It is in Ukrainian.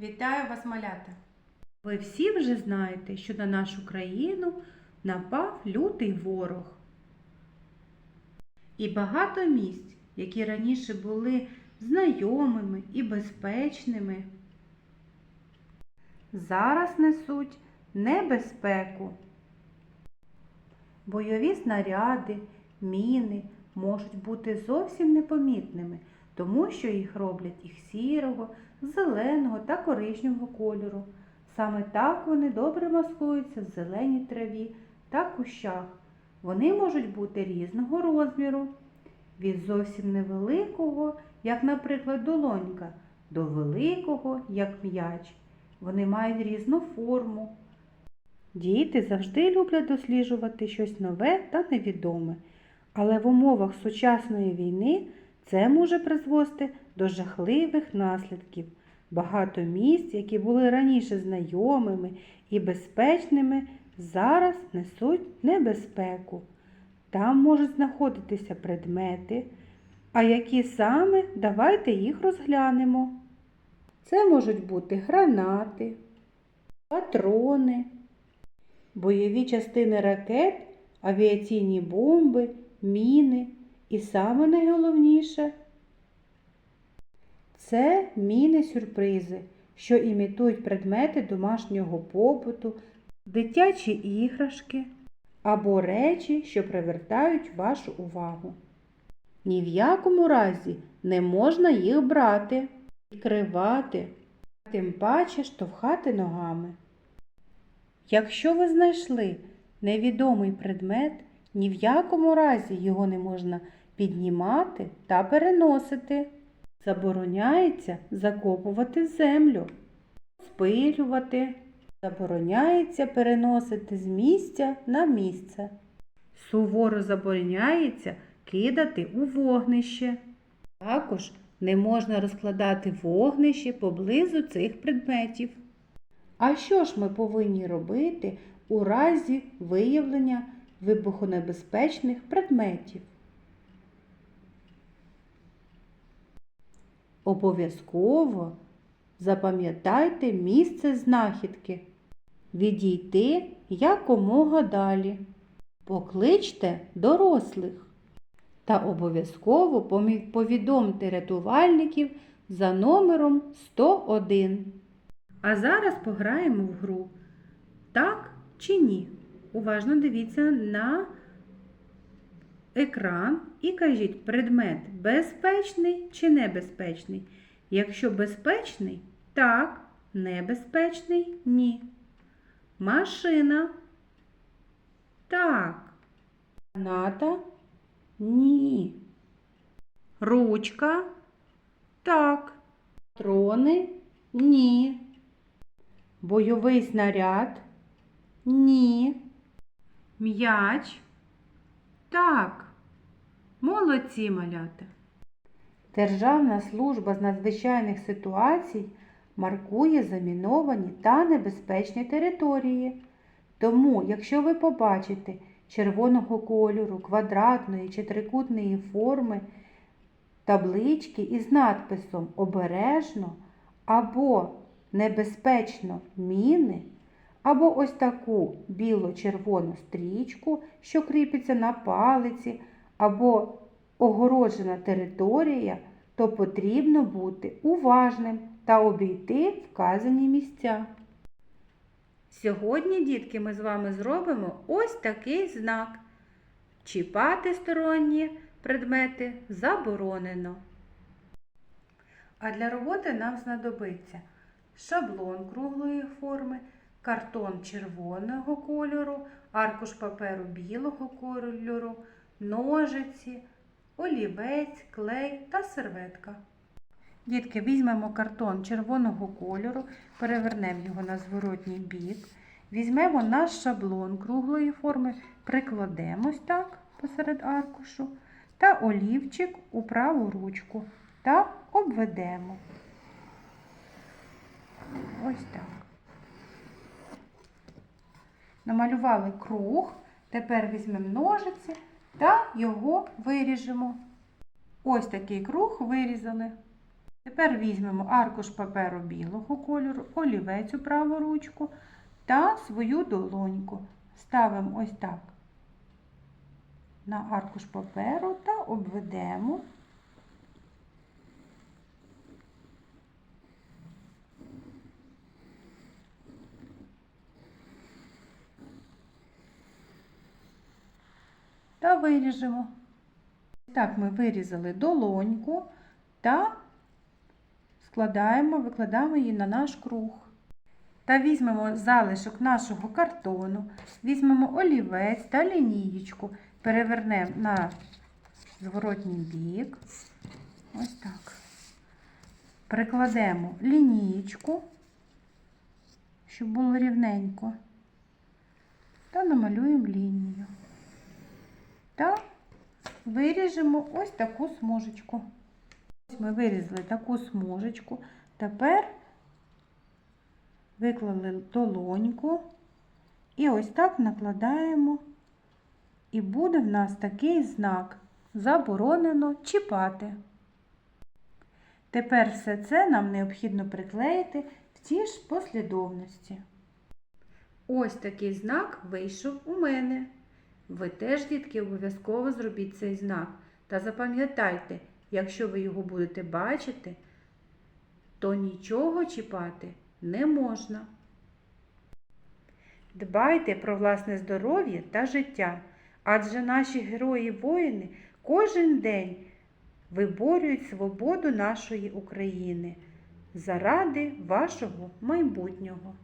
Вітаю вас, малята! Ви всі вже знаєте, що на нашу країну напав лютий ворог. І багато місць, які раніше були знайомими і безпечними, зараз несуть небезпеку. Бойові снаряди, міни можуть бути зовсім непомітними, тому що їх роблять їх сірого, зеленого та коричневого кольору. Саме так вони добре маскуються в зеленій траві та кущах. Вони можуть бути різного розміру, від зовсім невеликого, як, наприклад, долонька, до великого, як м'яч. Вони мають різну форму. Діти завжди люблять досліджувати щось нове та невідоме, але в умовах сучасної війни це може призвести до жахливих наслідків. Багато місць, які були раніше знайомими і безпечними, зараз несуть небезпеку. Там можуть знаходитися предмети, а які саме давайте їх розглянемо. Це можуть бути гранати, патрони, бойові частини ракет, авіаційні бомби, міни і саме найголовніше це міни-сюрпризи, що імітують предмети домашнього побуту, дитячі іграшки або речі, що привертають вашу увагу. Ні в якому разі не можна їх брати, відкривати, тим паче штовхати ногами. Якщо ви знайшли невідомий предмет, ні в якому разі його не можна піднімати та переносити. Забороняється закопувати землю, спилювати. Забороняється переносити з місця на місце. Суворо забороняється кидати у вогнище. Також не можна розкладати вогнище поблизу цих предметів. А що ж ми повинні робити у разі виявлення вибухонебезпечних предметів? Обов'язково запам'ятайте місце знахідки. Відійти якомога далі. Покличте дорослих та обов'язково повідомте рятувальників за номером 101. А зараз пограємо в гру. Так чи ні? Уважно дивіться на екран і кажіть, предмет безпечний чи небезпечний. Якщо безпечний, так, небезпечний ні. Машина. Так. Граната? Ні. Ручка? Так. Патрони? Ні. Бойовий снаряд? Ні. М'яч? Так. Молодці малята. Державна служба з надзвичайних ситуацій маркує заміновані та небезпечні території. Тому, якщо ви побачите червоного кольору, квадратної чи трикутної форми, таблички із надписом Обережно або Небезпечно міни, або ось таку біло-червону стрічку, що кріпиться на палиці, або огороджена територія, то потрібно бути уважним та обійти вказані місця. Сьогодні, дітки, ми з вами зробимо ось такий знак. Чіпати сторонні предмети заборонено. А для роботи нам знадобиться шаблон круглої форми, картон червоного кольору, аркуш паперу білого кольору, ножиці, олівець, клей та серветка. Дітки, візьмемо картон червоного кольору, перевернемо його на зворотній бік. Візьмемо наш шаблон круглої форми, прикладемо ось так посеред аркушу та олівчик у праву ручку та обведемо. Ось так. Намалювали круг, тепер візьмемо ножиці та його виріжемо. Ось такий круг вирізали. Тепер візьмемо аркуш паперу білого кольору, олівець у праву ручку та свою долоньку. Ставимо ось так на аркуш паперу та обведемо. Та виріжемо. Так, ми вирізали долоньку та складаємо, викладаємо її на наш круг. Та візьмемо залишок нашого картону, візьмемо олівець та лінієчку, перевернемо на зворотній бік. Ось так. Прикладемо лінієчку, щоб було рівненько. Та намалюємо лінію. Та виріжемо ось таку смужечку. Ось ми вирізали таку смужечку. Тепер виклали долоньку і ось так накладаємо. І буде в нас такий знак заборонено чіпати. Тепер все це нам необхідно приклеїти в тій ж послідовності. Ось такий знак вийшов у мене. Ви теж, дітки, обов'язково зробіть цей знак. Та запам'ятайте, якщо ви його будете бачити, то нічого чіпати не можна. Дбайте про власне здоров'я та життя, адже наші герої-воїни кожен день виборюють свободу нашої України заради вашого майбутнього.